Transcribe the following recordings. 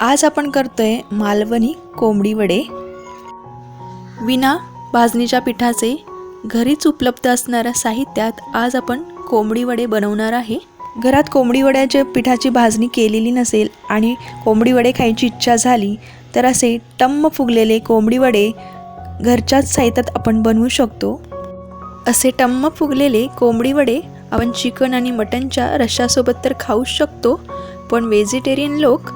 आज आपण करतोय मालवणी कोंबडी वडे. विना भाजणीच्या पिठाचे घरीच उपलब्ध असणाऱ्या साहित्यात आज आपण कोंबडी वडे बनवणार आहे. घरात कोंबडी वड्याच्या पिठाची भाजणी केलेली नसेल आणि कोंबडी वडे खायची इच्छा झाली तर असे टम्म फुगलेले कोंबडी वडे घरच्याच साहित्यात आपण बनवू शकतो. असे टम्म फुगलेले कोंबडी वडे आपण चिकन आणि मटनच्या रशासोबत तर खाऊच शकतो पण व्हेजिटेरियन लोक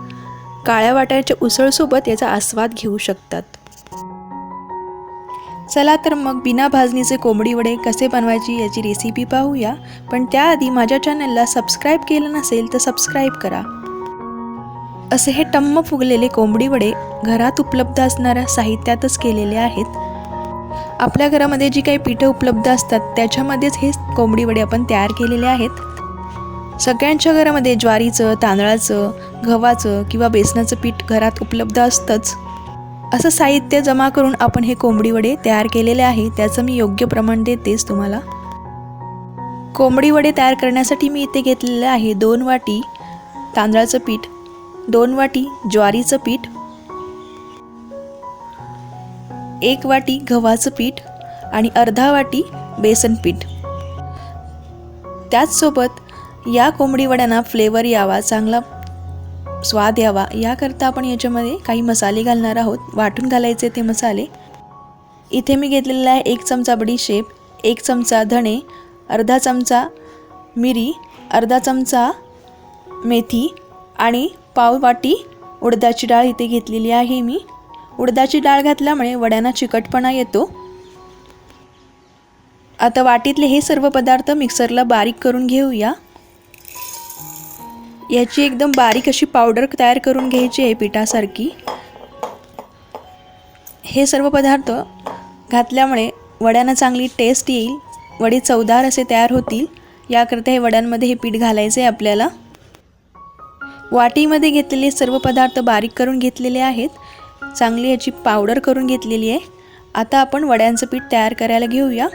काळ्या वाटाण्याच्या उसळसोबत याचा आस्वाद घेऊ शकतात. चला तर मग बिना भाजणीचे कोंबडी वडे कसे बनवायची याची रेसिपी पाहूया. पण त्याआधी माझ्या चॅनलला सबस्क्राईब केलं नसेल तर सबस्क्राईब करा. असे हे टम्म फुगलेले कोंबडी वडे घरात उपलब्ध असणाऱ्या साहित्यातच केलेले आहेत. आपल्या घरामध्ये जी काही पिठं उपलब्ध असतात त्याच्यामध्येच हे कोंबडी वडे आपण तयार केलेले आहेत. सगळ्यांच्या घरामध्ये ज्वारीचं तांदळाचं गव्हाचं किंवा बेसनाचं पीठ घरात उपलब्ध असतंच. असं साहित्य जमा करून आपण हे कोंबडी वडे तयार केलेले आहे त्याचं मी योग्य प्रमाण देतेच तुम्हाला. कोंबडी वडे तयार करण्यासाठी मी इथे घेतलेलं आहे दोन वाटी तांदळाचं पीठ दोन वाटी ज्वारीचं पीठ एक वाटी गव्हाचं पीठ आणि अर्धा वाटी बेसन पीठ. त्याचसोबत या कोंबडी वड्यांना फ्लेवर यावा चांगला स्वाद यावा याकरता आपण याच्यामध्ये काही मसाले घालणार आहोत. वाटून घालायचे ते मसाले. इथे मी घेतलेला आहे एक चमचा बडीशेप एक चमचा धणे अर्धा चमचा मिरी अर्धा चमचा मेथी आणि पाव वाटी उडदाची डाळ इथे घेतलेली आहे मी. उडदाची डाळ घातल्यामुळे वड्यांना चिकटपणा येतो. आता वाटीतले हे सर्व पदार्थ मिक्सरला बारीक करून घेऊया. याची एकदम बारीक अशी पावडर तयार करून घ्यायची आहे पिठासारखी. हे सर्व पदार्थ घातल्यामुळे वड्यांना चांगली टेस्ट येईल. वडे चवदार असे तयार होतील. याकरता हे वड्यांमध्ये हे पीठ घालायचे आहे आपल्याला. वाटीमध्ये घेतलेले सर्व पदार्थ बारीक करून घेतलेले आहेत. चांगली याची पावडर करून घेतलेली आहे. आता आपण वड्यांचं पीठ तयार करायला घेऊया.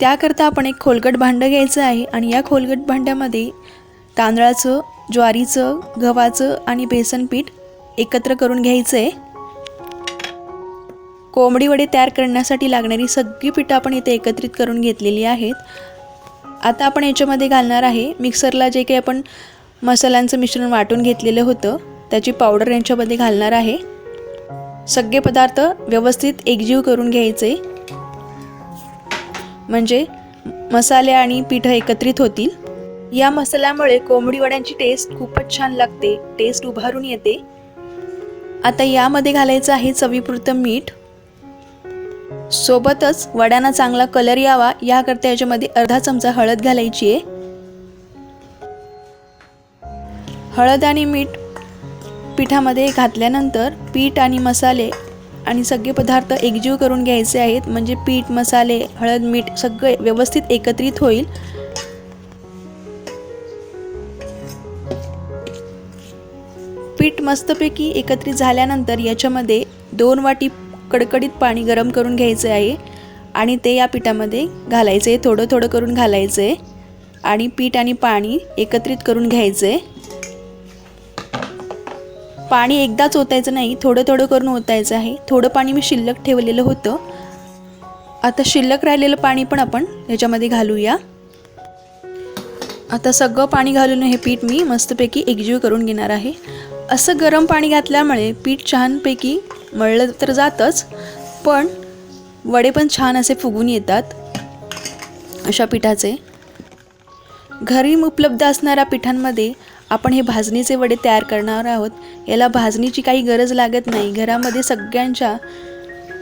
त्याकरता आपण एक खोलगट भांडं घ्यायचं आहे आणि या खोलगट भांड्यामध्ये तांदळाचं ज्वारीचं गव्हाचं आणि बेसन पीठ एकत्र करून घ्यायचं आहे कोंबडी वडे तयार करण्यासाठी लागणारी सगळी पिठं आपण इथे एकत्रित करून घेतलेली आहेत. आता आपण याच्यामध्ये घालणार आहे मिक्सरला जे काही आपण मसाल्यांचं मिश्रण वाटून घेतलेलं होतं त्याची पावडर यांच्यामध्ये घालणार आहे. सगळे पदार्थ व्यवस्थित एकजीव करून घ्यायचे. म्हणजे मसाले आणि पिठं एकत्रित होतील. या मसाल्यामुळे कोंबडी वड्यांची टेस्ट खूपच छान लागते. टेस्ट उभारून येते. आता यामध्ये घालायचं आहे चवीपुरतं मीठ. सोबतच वड्यांना चांगला कलर यावा. याकरता याच्यामध्ये अर्धा चमचा हळद घालायची आहे. हळद आणि मीठ पिठामध्ये घातल्यानंतर पीठ आणि मसाले आणि सगळे पदार्थ एकजीव करून घ्यायचे आहेत. म्हणजे पीठ मसाले हळद मीठ सगळे व्यवस्थित एकत्रित होईल. मस्तपैकी एकत्रित झाल्यानंतर याच्यामध्ये दोन वाटी कडकडीत पाणी गरम करून घ्यायचं आहे आणि ते या पिठामध्ये घालायचं आहे थोडं थोडं करून घालायचं आहे आणि पीठ आणि पाणी एकत्रित करून घ्यायचं. आहे पाणी एकदाच ओतायचं नाही थोडं थोडं करून ओतायचं आहे. थोडं पाणी मी शिल्लक ठेवलेलं होतं. आता शिल्लक राहिलेलं पाणी पण आपण याच्यामध्ये घालूया. आता सगळं पाणी घालून हे पीठ मी मस्तपैकी एकजीव करून घेणार आहे. असं गरम पाणी घातल्यामुळे पीठ छानपैकी मळलं तर जातंच पण वडे पण छान असे फुगून येतात अशा पिठाचे. घरी उपलब्ध असणाऱ्या पिठांमध्ये आपण हे भाजणीचे वडे तयार करणार आहोत. याला भाजणीची काही गरज लागत नाही. घरामध्ये सगळ्यांच्या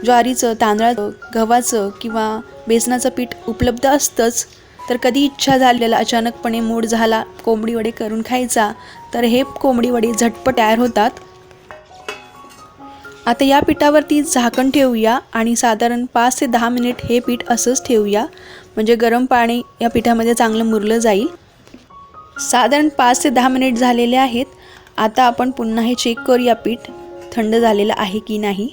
ज्वारीचं तांदळाचं गव्हाचं किंवा बेसनाचं पीठ उपलब्ध असतंच. तर कधी इच्छा झालेला अचानकपणे मूड झाला कोंबडी वडे करून खायचा तर हे कोंबडी वडे झटपट तयार होतात. आता या पिठावरती झाकण ठेवूया आणि साधारण पाच ते दहा मिनिट हे पीठ असंच ठेवूया. म्हणजे गरम पाणी या पिठामध्ये चांगलं मुरलं जाईल. साधारण पाच ते दहा मिनिट झालेले आहेत. आता आपण पुन्हा हे चेक करूया पीठ थंड झालेलं आहे की नाही.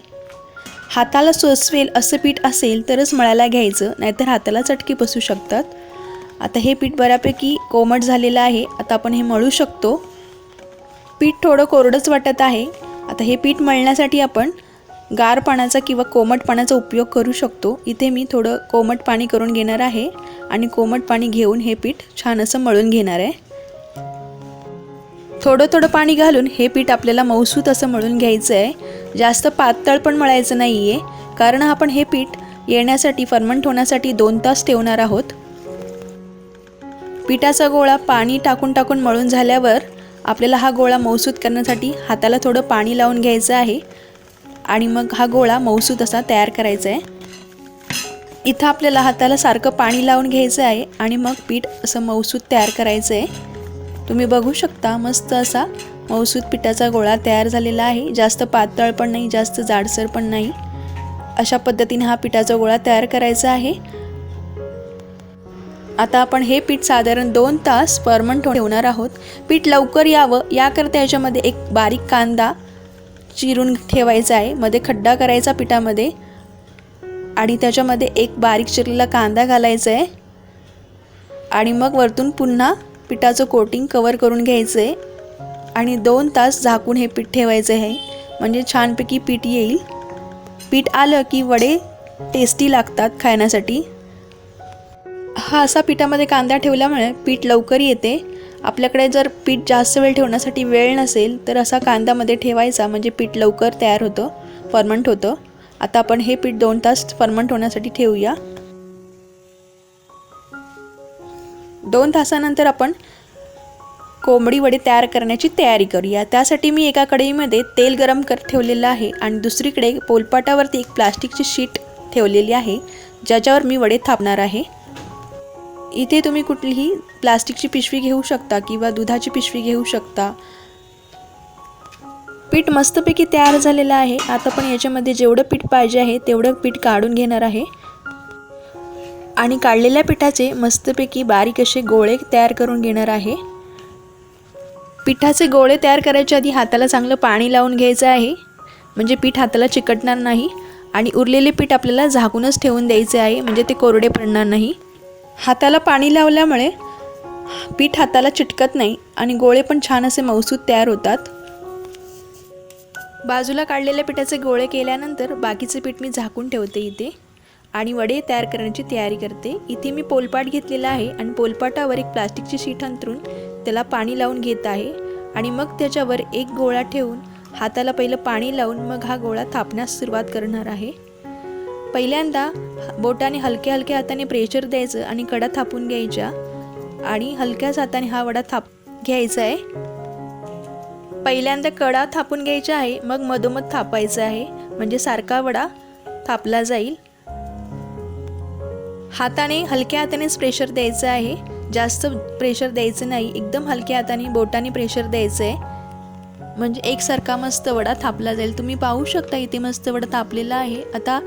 हाताला सोसवेल असं पीठ असेल तरच मळायला घ्यायचं नाहीतर हाताला चटके बसू शकतात. आता हे पीठ बऱ्यापैकी कोमट झालेलं आहे. आता आपण हे मळू शकतो. पीठ थोडं कोरडंच वाटत आहे. आता हे पीठ मळण्यासाठी आपण गार पाण्याचा किंवा कोमट पाण्याचा उपयोग करू शकतो. इथे मी थोडं कोमट पाणी करून घेणार आहे आणि कोमट पाणी घेऊन हे पीठ छान असं मळून घेणार आहे. थोडं थोडं पाणी घालून हे पीठ आपल्याला मौसूत असं मळून घ्यायचं आहे. जास्त पातळ पण मळायचं नाही आहे कारण आपण हे पीठ येण्यासाठी फर्मंट होण्यासाठी दोन तास ठेवणार आहोत. पिठाचा गोळा पाणी टाकून टाकून मळून झाल्यावर आपल्याला हा गोळा मऊसूत करण्यासाठी हाताला थोडं पाणी लावून घ्यायचं आहे. आणि मग हा गोळा मौसूत असा तयार करायचा आहे. इथं आपल्याला हाताला सारखं पाणी लावून घ्यायचं आहे आणि मग पीठ असं मौसूत तयार करायचं आहे. तुम्ही बघू शकता मस्त असा मौसूत पिठाचा गोळा तयार झालेला आहे. जास्त पातळ पण नाही जास्त जाडसर पण नाही. अशा पद्धतीने हा पिठाचा गोळा तयार करायचा आहे. आता आपण हे पीठ साधारण दोन तास परमंट ठेवणार आहोत. पीठ लवकर यावं याकरता याच्यामध्ये एक बारीक कांदा चिरून ठेवायचा आहे. मध्ये खड्डा करायचा पिठामध्ये. आणि त्याच्यामध्ये एक बारीक चिरलेला कांदा घालायचा आहे. आणि मग वरतून पुन्हा पिठाचं कोटिंग कवर करून घ्यायचं आहे आणि दोन तास झाकून हे पीठ ठेवायचं आहे. म्हणजे छानपैकी पीठ येईल. पीठ आलं की वडे टेस्टी लागतात खाण्यासाठी. हा असा पिठामध्ये कांदा ठेवल्यामुळे पीठ लवकर येते. आपल्याकडे जर पीठ जास्त वेळ ठेवण्यासाठी वेळ नसेल तर असा कांदामध्ये ठेवायचा म्हणजे पीठ लवकर तयार होतं फर्मंट होतं. आता आपण हे पीठ दोन तास फर्मंट होण्यासाठी ठेवूया. दोन तासानंतर आपण कोंबडी वडे तयार करण्याची तयारी करूया. त्यासाठी मी एका कढईमध्ये तेल गरम कर ठेवलेलं आहे आणि दुसरीकडे पोलपाटावरती एक प्लास्टिकची शीट ठेवलेली आहे ज्याच्यावर मी वडे थापणार आहे. इथे तुम्ही कुठलीही प्लास्टिकची पिशवी घेऊ शकता किंवा दुधाची पिशवी घेऊ शकता. पीठ मस्तपैकी तयार झालेलं आहे. आता पण याच्यामध्ये जेवढं पीठ पाहिजे आहे तेवढं पीठ काढून घेणार आहे. आणि काढलेल्या पिठाचे मस्तपैकी बारीक असे गोळे तयार करून घेणार आहे. पिठाचे गोळे तयार करायच्या आधी हाताला चांगलं पाणी लावून घ्यायचं आहे. म्हणजे पीठ हाताला चिकटणार नाही. आणि उरलेले पीठ आपल्याला झाकूनच ठेवून द्यायचे आहे. म्हणजे ते कोरडे पडणार नाही. हाताला पाणी लावल्यामुळे पीठ हाताला चिटकत नाही आणि गोळे पण छान असे मौसूद तयार होतात. बाजूला काढलेल्या पिठाचे गोळे केल्यानंतर बाकीचे पीठ मी झाकून ठेवते इथे आणि वडे तयार करण्याची तयारी करते. इथे मी पोलपाट घेतलेला आहे आणि पोलपाटावर एक प्लास्टिकची शीट अंतरून त्याला पाणी लावून घेत आहे आणि मग त्याच्यावर एक गोळा ठेवून हाताला पहिलं पाणी लावून मग हा गोळा थापण्यास सुरुवात करणार आहे. पहिल्यांदा बोटाने हलक्या हलक्या हाताने प्रेशर द्यायचं आणि कडा थापून घ्यायच्या. आणि हलक्याच हाताने हा वडा थाप घ्यायचा आहे. पहिल्यांदा कडा थापून घ्यायचा आहे मग मधोमध थापायचं आहे. म्हणजे सारखा वडा थापला जाईल. हाताने हलक्या हातानेच प्रेशर द्यायचं आहे. जास्त प्रेशर द्यायचं नाही. एकदम हलक्या हाताने बोटाने प्रेशर द्यायचं आहे. म्हणजे एकसारखा मस्त वडा थापला जाईल. तुम्ही पाहू शकता इथे मस्त वडा थापलेला आहे. आता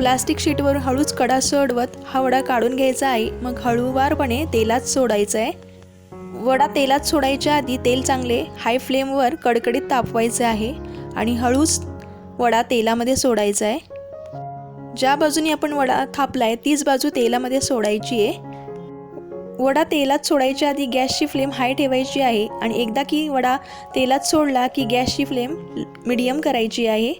प्लास्टिक शीटवर हळूच कडा सोडवत हा वडा काढून घ्यायचा आहे. मग हळूवारपणे तेलात सोडायचा आहे वडा तेलात सोडायच्या आधी तेल चांगले हाय फ्लेमवर कडकडीत तापवायचे आहे आणि हळूच वडा तेलामध्ये सोडायचा आहे ज्या बाजूने आपण वडा थापला आहे तीच बाजू तेलामध्ये सोडायची आहे वडा तेलात सोडायच्या आधी गॅसची फ्लेम हाय ठेवायची आहे आणि एकदा की वडा तेलात सोडला की गॅसची फ्लेम मिडियम करायची आहे.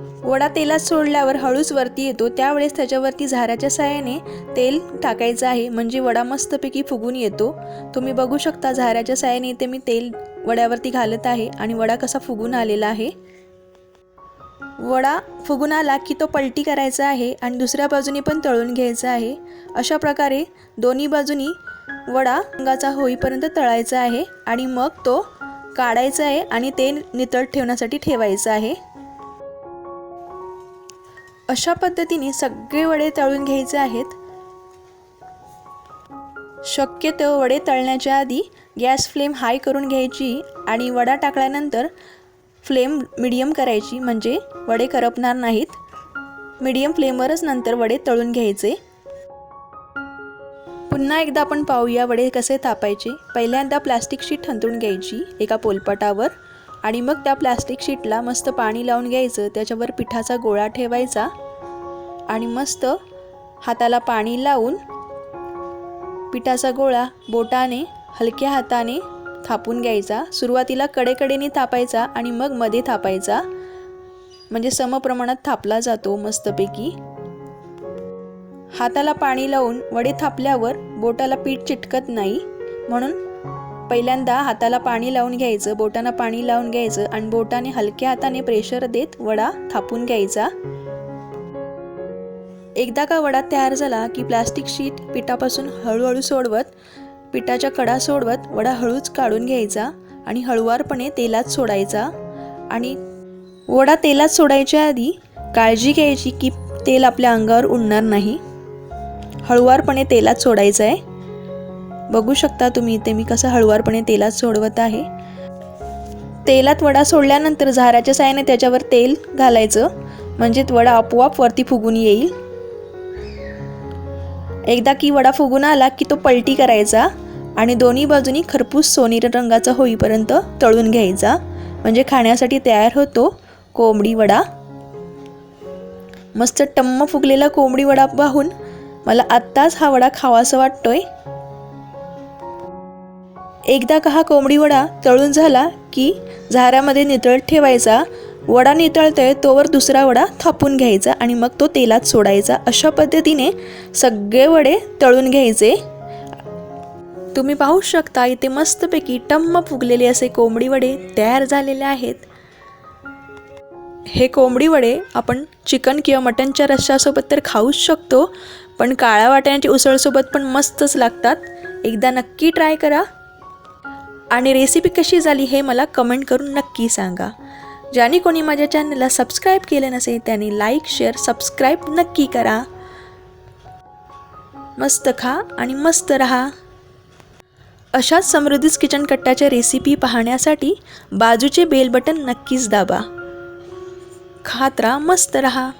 वडा तेलात सोडल्यावर हळूच वरती येतो त्यावेळेस त्याच्यावरती झाऱ्याच्या साहाय्याने तेल टाकायचं आहे म्हणजे वडा मस्तपैकी फुगून येतो. तुम्ही बघू शकता झाऱ्याच्या सहाय्याने इथे मी तेल वड्यावरती घालत आहे आणि वडा कसा फुगून आलेला आहे. वडा फुगून आला की तो पलटी करायचा आहे आणि दुसऱ्या बाजूने पण तळून घ्यायचा आहे. अशा प्रकारे दोन्ही बाजूनी वडा रंगाचा होईपर्यंत तळायचा आहे आणि मग तो काढायचा आहे आणि ते नितळ ठेवण्यासाठी ठेवायचं आहे. अशा पद्धतीने सगळे वडे तळून घ्यायचे आहेत. शक्यतो वडे तळण्याच्या आधी गॅस फ्लेम हाय करून घ्यायची आणि वडा टाकल्यानंतर फ्लेम मिडियम करायची म्हणजे वडे करपणार नाहीत. मिडियम फ्लेमवरच नंतर वडे तळून घ्यायचे. पुन्हा एकदा आपण पाहूया वडे कसे तापायचे. पहिल्यांदा प्लास्टिक शीट घ्यायची एका पोलपाटावर. आणि मग त्या प्लास्टिक शीटला मस्त पाणी लावून घ्यायचं त्याच्यावर पिठाचा गोळा ठेवायचा आणि मस्त हाताला पाणी लावून पिठाचा गोळा बोटाने हलक्या हाताने थापून घ्यायचा. सुरुवातीला कडेकडेने थापायचा आणि मग मध्ये थापायचा. म्हणजे समप्रमाणात थापला जातो मस्तपैकी. हाताला पाणी लावून वडे थापल्यावर बोटाला पीठ चिटकत नाही. म्हणून पहिल्यांदा हाताला पाणी लावून घ्यायचं बोटांना पाणी लावून घ्यायचं आणि बोटाने हलक्या हाताने प्रेशर देत वडा थापून घ्यायचा. एकदा का वडा तयार झाला की प्लास्टिक शीट पिठापासून हळूहळू सोडवत पिठाच्या कडा सोडवत वडा हळूच काढून घ्यायचा आणि हळुवारपणे तेलात सोडायचा. आणि वडा तेलात सोडायच्या आधी काळजी घ्यायची की तेल आपल्या अंगावर उडणार नाही. हळुवारपणे तेलात सोडायचं आहे बघू शकता तुम्ही इथे मी कसं हळुवारपणे तेलात सोडवत आहे. तेलात वडा सोडल्यानंतर झाराच्या साहाय्याने त्याच्यावर तेल घालायचं. म्हणजे वडा आपोआप वरती फुगून येईल. एकदा की वडा फुगून आला की तो पलटी करायचा आणि दोन्ही बाजूनी खरपूस सोनेरी रंगाचा होईपर्यंत तळून घ्यायचा. म्हणजे खाण्यासाठी तयार होतो कोंबडी वडा. मस्त टम्म फुगलेला कोंबडी वडा पाहून मला आत्ताच हा वडा खावासा वाटतोय. एकदा का हा कोंबडी वडा तळून झाला की झारामध्ये नितळत ठेवायचा. वडा नितळतोय तोवर दुसरा वडा थापून घ्यायचा आणि मग तो तेलात सोडायचा. अशा पद्धतीने सगळे वडे तळून घ्यायचे. तुम्ही पाहू शकता इथे मस्तपैकी टम्म फुगलेले असे कोंबडी वडे तयार झालेले आहेत. हे कोंबडी वडे आपण चिकन किंवा मटनच्या रश्श्यासोबत तर खाऊच शकतो पण काळ्या वाटाण्याच्या उसळसोबत पण मस्तच लागतात. एकदा नक्की ट्राय करा. आणि रेसिपी कशी झाली हे मला कमेंट करून नक्की सांगा. ज्याने कोणी माझ्या चॅनलला सबस्क्राईब केलं नसेल त्याने लाईक शेअर सबस्क्राईब नक्की करा. मस्त खा आणि मस्त रहा. अशाच समृद्धीस किचन कट्ट्याच्या रेसिपी पाहण्यासाठी बाजूचे बेल बटन नक्कीच दाबा. खात राहा मस्त रहा.